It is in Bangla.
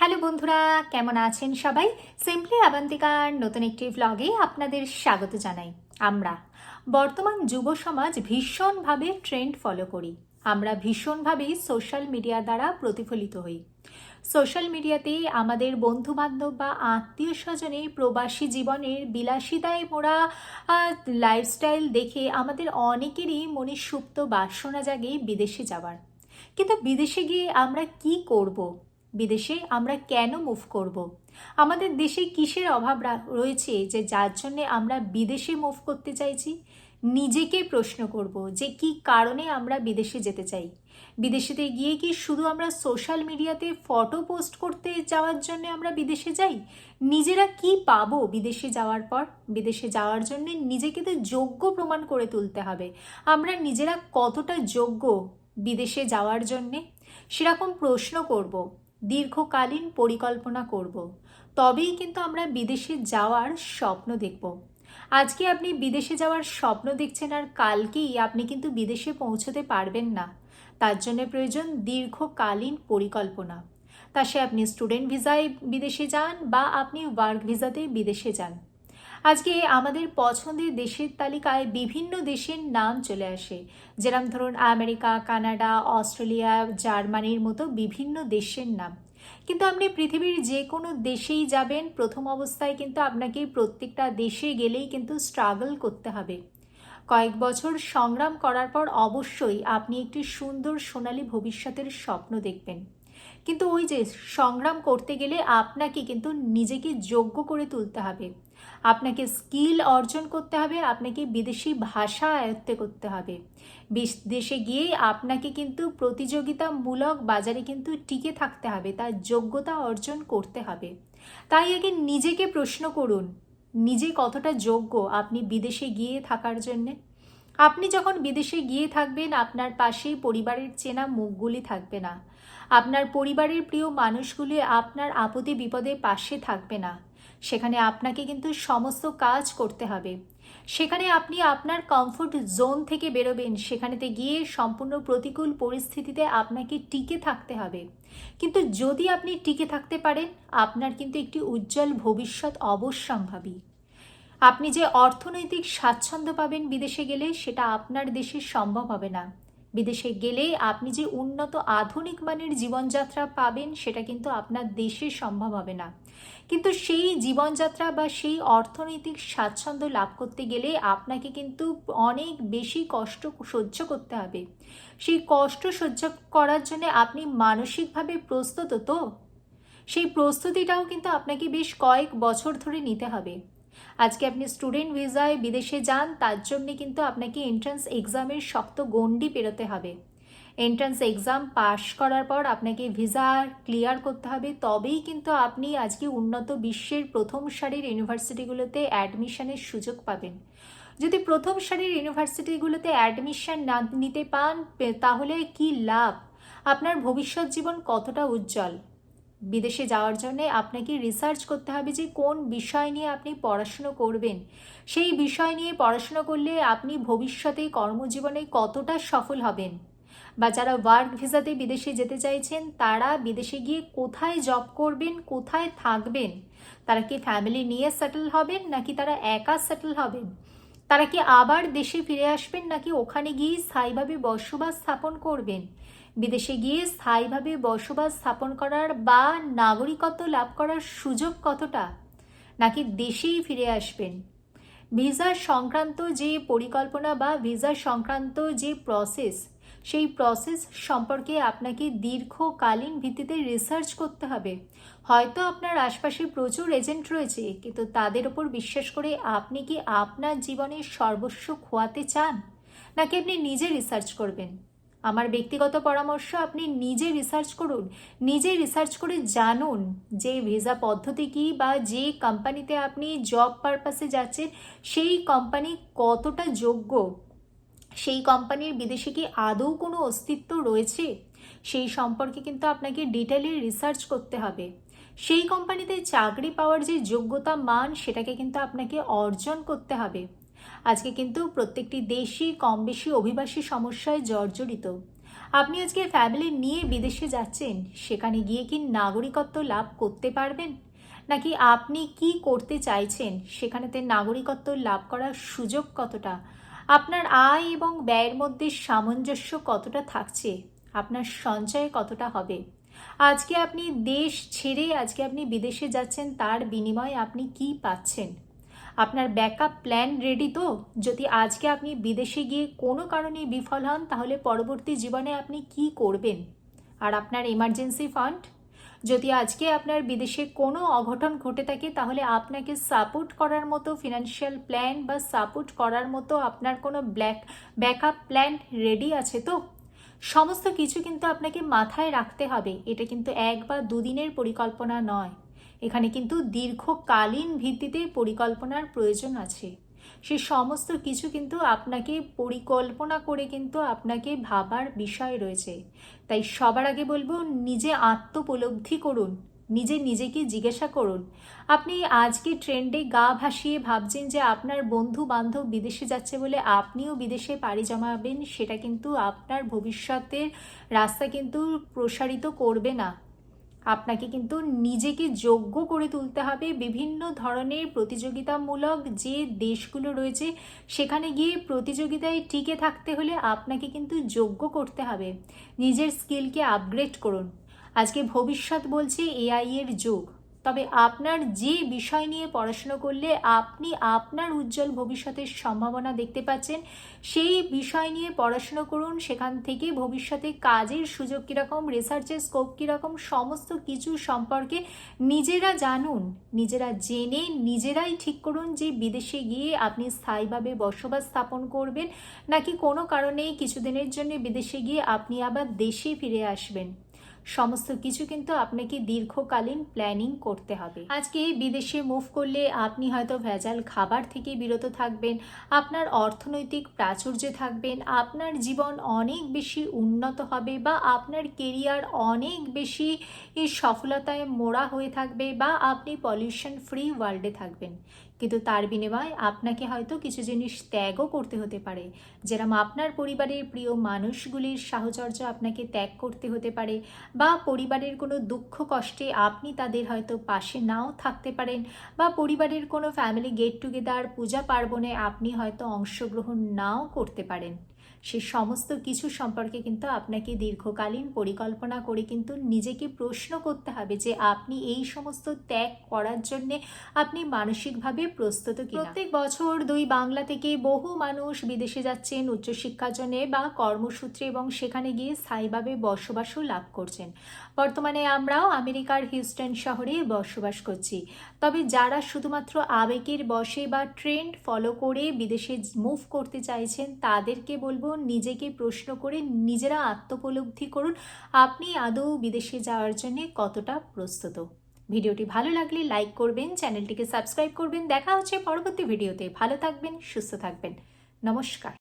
হ্যালো বন্ধুরা, কেমন আছেন সবাই? সিম্পলি আবান্তিকার নতুন একটি ভ্লগে আপনাদের স্বাগত জানাই। আমরা বর্তমান যুব সমাজ ভীষণভাবে ট্রেন্ড ফলো করি। আমরা ভীষণভাবে সোশ্যাল মিডিয়া দ্বারা প্রতিফলিত হই। সোশ্যাল মিডিয়াতে আমাদের বন্ধু বান্ধব বা আত্মীয় স্বজনের প্রবাসী জীবনের বিলাসিতায় মোড়া লাইফস্টাইল দেখে আমাদের অনেকেরই মনে সুপ্ত বাসনা জাগে বিদেশে যাওয়ার। কিন্তু বিদেশে গিয়ে আমরা কি করব? বিদেশে আমরা কেন মুভ করব। আমাদের দেশে কিসের অভাব রয়েছে যে যার জন্যে আমরা বিদেশে মুভ করতে চাইছি? নিজেকে প্রশ্ন করব যে কি কারণে আমরা বিদেশে যেতে চাই? বিদেশেতে গিয়ে কি শুধু আমরা সোশ্যাল মিডিয়াতে ফটো পোস্ট করতে যাওয়ার জন্য আমরা বিদেশে যাই? নিজেরা কি পাবো বিদেশে যাওয়ার পর? বিদেশে যাওয়ার জন্য নিজেকে তো যোগ্য প্রমাণ করে তুলতে হবে। আমরা নিজেরা কতটা যোগ্য বিদেশে যাওয়ার জন্যে? সেরকম প্রশ্ন করব। দীর্ঘকালীন পরিকল্পনা করব। তবেই কিন্তু আমরা বিদেশে যাওয়ার স্বপ্ন দেখব। আজকে আপনি বিদেশে যাওয়ার স্বপ্ন দেখছেন আর কালকেই আপনি কিন্তু বিদেশে পৌঁছতে পারবেন না। তার জন্য প্রয়োজন দীর্ঘকালীন পরিকল্পনা। তা সে আপনি স্টুডেন্ট ভিসায় বিদেশে যান বা আপনি ওয়ার্ক ভিসাতে বিদেশে যান। আজকে আমাদের পছন্দের দেশের তালিকায় বিভিন্ন দেশের নাম চলে আসে। যেরকম ধরুন, আমেরিকা, কানাডা, অস্ট্রেলিয়া, জার্মানির মতো বিভিন্ন দেশের নাম। কিন্তু আপনি পৃথিবীর যে কোনো দেশেই যাবেন, প্রথম অবস্থায় কিন্তু আপনাকে প্রত্যেকটা দেশে গেলেই কিন্তু স্ট্রাগল করতে হবে। কয়েক বছর সংগ্রাম করার পর অবশ্যই আপনি একটি সুন্দর সোনালী ভবিষ্যতের স্বপ্ন দেখবেন। কিন্তু ওই যে সংগ্রাম করতে গেলে আপনাকে কিন্তু নিজেকে যোগ্য করে তুলতে হবে। আপনাকে স্কিল অর্জন করতে হবে, আপনাকে বিদেশি ভাষা আয়ত্তে করতে হবে। দেশে গিয়ে আপনাকে কিন্তু প্রতিযোগিতামূলক বাজারে কিন্তু টিকে থাকতে হবে, তার যোগ্যতা অর্জন করতে হবে। তাই আগে নিজেকে প্রশ্ন করুন, নিজে কতটা যোগ্য আপনি বিদেশে গিয়ে থাকার জন্যে? আপনি যখন বিদেশে গিয়ে থাকবেন, আপনার পাশেই পরিবারের চেনা মুখগুলি থাকবে না। আপনার পরিবারের প্রিয় মানুষগুলি আপনার আপদে বিপদে পাশে থাকবে না। সেখানে আপনাকে কিন্তু সমস্ত কাজ করতে হবে। সেখানে আপনি আপনার কমফোর্ট জোন থেকে বেরোবেন। সেখানেতে গিয়ে সম্পূর্ণ প্রতিকূল পরিস্থিতিতে আপনাকে টিকে থাকতে হবে। কিন্তু যদি আপনি টিকে থাকতে পারেন, আপনার কিন্তু একটি উজ্জ্বল ভবিষ্যৎ অবশ্যম্ভাবী। আপনি যে অর্থনৈতিক স্বাচ্ছন্দ্য পাবেন বিদেশে গেলে, সেটা আপনার দেশে সম্ভব হবে না। বিদেশে গেলে আপনি যে উন্নত আধুনিক মানের জীবনযাত্রা পাবেন, সেটা কিন্তু আপনার দেশে সম্ভব হবে না। কিন্তু সেই জীবনযাত্রা বা সেই অর্থনৈতিক স্বাচ্ছন্দ্য লাভ করতে গেলে আপনাকে কিন্তু অনেক বেশি কষ্ট সহ্য করতে হবে। সেই কষ্ট সহ্য করার জন্য আপনি মানসিকভাবে প্রস্তুত তো? সেই প্রস্তুতিটাও কিন্তু আপনাকে বেশ কয়েক বছর ধরে নিতে হবে। আজকে আপনি স্টুডেন্ট ভিসায় বিদেশে যান, তার জন্যে কিন্তু আপনাকে এন্ট্রান্স এক্সামের শক্ত গণ্ডি পেরোতে হবে। এন্ট্রান্স এক্সাম পাশ করার পর আপনাকে ভিসা ক্লিয়ার করতে হবে। তবেই কিন্তু আপনি আজকে উন্নত বিশ্বের প্রথম সারির ইউনিভার্সিটিগুলোতে অ্যাডমিশনের সুযোগ পাবেন। যদি প্রথম সারির ইউনিভার্সিটিগুলোতে অ্যাডমিশন না নিতে পান, তাহলে কি লাভ? আপনার ভবিষ্যৎ জীবন কতটা উজ্জ্বল? বিদেশে যাওয়ার জন্যে আপনাকে রিসার্চ করতে হবে যে কোন বিষয় নিয়ে আপনি পড়াশুনো করবেন। সেই বিষয় নিয়ে পড়াশুনো করলে আপনি ভবিষ্যতে কর্মজীবনে কতটা সফল হবেন? বা যারা ওয়ার্ক ভিসাতে বিদেশে যেতে চাইছেন, তারা বিদেশে গিয়ে কোথায় জব করবেন, কোথায় থাকবেন? তারা কি ফ্যামিলি নিয়ে সেটেল হবেন, নাকি তারা একা সেটেল হবেন? তারা কি আবার দেশে ফিরে আসবেন নাকি ওখানে গিয়ে স্থায়ীভাবে বসবাস স্থাপন করবেন? বিদেশে গিয়ে স্থায়ীভাবে বসবাস স্থাপন করার বা নাগরিকত্ব লাভ করার সুযোগ কতটা? নাকি দেশেই ফিরে আসবেন? ভিসা সংক্রান্ত যে পরিকল্পনা বা ভিসা সংক্রান্ত যে প্রসেস সেই প্রসেস সম্পর্কে আপনাকে দীর্ঘকালীন ভিত্তিতে রিসার্চ করতে হবে। হয়তো আপনার আশপাশে প্রচুর এজেন্ট রয়েছে, কিন্তু তাদের ওপর বিশ্বাস করে আপনি কি আপনার জীবনের সর্বস্ব খোয়াতে চান? নাকি আপনি নিজে রিসার্চ করবেন? আমার ব্যক্তিগত পরামর্শ, আপনি নিজে রিসার্চ করুন, নিজে রিসার্চ করে জানুন যে ভিসা পদ্ধতি কী বা যে কোম্পানিতে আপনি জব পারপাসে যাচ্ছেন, সেই কোম্পানি কতটা যোগ্য? সেই কোম্পানির বিদেশে কি আদৌ কোনো অস্তিত্ব রয়েছে? সেই সম্পর্কে কিন্তু আপনাকে ডিটেলে রিসার্চ করতে হবে। সেই কোম্পানিতে চাকরি পাওয়ার যে যোগ্যতা মান, সেটাকে কিন্তু আপনাকে অর্জন করতে হবে। আজকে কিন্তু প্রত্যেকটি দেশই কম বেশি অভিবাসী সমস্যায় জর্জরিত। আপনি আজকে ফ্যামিলি নিয়ে বিদেশে যাচ্ছেন, সেখানে গিয়ে কি নাগরিকত্ব লাভ করতে পারবেন? নাকি আপনি কি করতে চাইছেন, সেখানেতে নাগরিকত্ব লাভ করার সুযোগ কতটা? আপনার আয় এবং ব্যয়ের মধ্যে সামঞ্জস্য কতটা থাকছে? আপনার সঞ্চয় কতটা হবে? আজকে আপনি দেশ ছেড়ে আজকে আপনি বিদেশে যাচ্ছেন, তার বিনিময়ে আপনি কি পাচ্ছেন? আপনার ব্যাকআপ প্ল্যান রেডি তো? যদি আজকে আপনি বিদেশে গিয়ে কোনো কারণে বিফল হন, তাহলে পরবর্তী জীবনে আপনি কি করবেন? আর আপনার এমার্জেন্সি ফান্ড যদি আজকে আপনার বিদেশে কোনো অঘটন ঘটে থাকে, তাহলে আপনাকে সাপোর্ট করার মতো ফিনান্সিয়াল প্ল্যান বা সাপোর্ট করার মতো আপনার কোনো ব্ল্যাক ব্যাকআপ প্ল্যান রেডি আছে তো? সমস্ত কিছু কিন্তু আপনাকে মাথায় রাখতে হবে। এটা কিন্তু এক বা দুদিনের পরিকল্পনা নয়। এখানে কিন্তু দীর্ঘকালীন ভিত্তিতে পরিকল্পনার প্রয়োজন আছে। সে সমস্ত কিছু কিন্তু আপনাকে পরিকল্পনা করে কিন্তু আপনাকে ভাবার বিষয় রয়েছে। তাই সবার আগে বলব, নিজে আত্মোপলব্ধি করুন, নিজে নিজেকে জিজ্ঞাসা করুন। আপনি আজকে ট্রেন্ডে গা ভাসিয়ে ভাবছেন যে আপনার বন্ধু বান্ধব বিদেশে যাচ্ছে বলে আপনিও বিদেশে পাড়ি জমাবেন, সেটা কিন্তু আপনার ভবিষ্যতের রাস্তা কিন্তু প্রসারিত করবে না। আপনাকে কিন্তু নিজেকে যোগ্য করে তুলতে হবে। বিভিন্ন ধরনের প্রতিযোগিতামূলক যে দেশগুলো রয়েছে, সেখানে গিয়ে প্রতিযোগিতায় টিকে থাকতে হলে আপনাকে কিন্তু যোগ্য করতে হবে। নিজের স্কিলকে আপগ্রেড করুন। আজকে ভবিষ্যৎ বলছে এআই এর যুগ। তবে আপনার যে বিষয় নিয়ে পড়াশুনো করলে আপনি আপনার উজ্জ্বল ভবিষ্যতের সম্ভাবনা দেখতে পাচ্ছেন, সেই বিষয় নিয়ে পড়াশুনো করুন। সেখান থেকে ভবিষ্যতে কাজের সুযোগ কীরকম রিসার্চের স্কোপ কীরকম, সমস্ত কিছু সম্পর্কে নিজেরা জানুন, নিজেরা জেনে নিজেরাই ঠিক করুন যে বিদেশে গিয়ে আপনি স্থায়ীভাবে বসবাস স্থাপন করবেন, নাকি কোনো কারণে কিছুদিনের জন্য বিদেশে গিয়ে আপনি আবার দেশে ফিরে আসবেন। সমস্ত কিছু কিন্তু আপনাকে দীর্ঘকালীন প্ল্যানিং করতে হবে। আজকে বিদেশে মুভ করলে আপনি হয়তো ভেজাল খাবার থেকে বিরত থাকবেন, আপনার অর্থনৈতিক প্রাচুর্যে থাকবেন, আপনার জীবন অনেক বেশি উন্নত হবে বা আপনার কেরিয়ার অনেক বেশি সফলতায় মোড়া হয়ে থাকবে বা আপনি পলিউশন ফ্রি ওয়ার্ল্ডে থাকবেন। কিন্তু তার বিনিময়ে আপনাকে হয়তো কিছু জিনিস ত্যাগও করতে হতে পারে। যেরকম আপনার পরিবারের প্রিয় মানুষগুলির সাহচর্য আপনাকে ত্যাগ করতে হতে পারে বা পরিবারের কোনো দুঃখ কষ্টে আপনি তাদের হয়তো পাশে নাও থাকতে পারেন বা পরিবারের কোনো ফ্যামিলি গেট টুগেদার পূজা পার্বণে আপনি হয়তো অংশগ্রহণ নাও করতে পারেন। সে সমস্ত কিছু সম্পর্কে কিন্তু আপনাকে দীর্ঘকালীন পরিকল্পনা করে কিন্তু নিজেকে প্রশ্ন করতে হবে যে আপনি এই সমস্ত ত্যাগ করার জন্যে আপনি মানসিকভাবে প্রস্তুত কি প্রত্যেক বছর দুই বাংলা থেকে বহু মানুষ বিদেশে যাচ্ছেন, উচ্চশিক্ষার জন্য বা কর্মসূত্রে এবং সেখানে গিয়ে স্থায়ীভাবে বসবাসও লাভ করছেন। বর্তমানে আমরাও আমেরিকার হিউস্টন শহরে বসবাস করছি। তবে যারা শুধুমাত্র আবেগের বসে বা ট্রেন্ড ফলো করে বিদেশে মুভ করতে চাইছেন, তাদেরকে বলব নিজেকে প্রশ্ন করে নিজেরা আত্মপলব্ধি করুন। আপনি আদৌ বিদেশে যাওয়ার জন্য কতটা প্রস্তুত? ভিডিওটি ভালো লাগলে লাইক করবেন, চ্যানেলটিকে সাবস্ক্রাইব করবেন। দেখা হচ্ছে পরবর্তী ভিডিওতে। ভালো থাকবেন, সুস্থ থাকবেন। নমস্কার।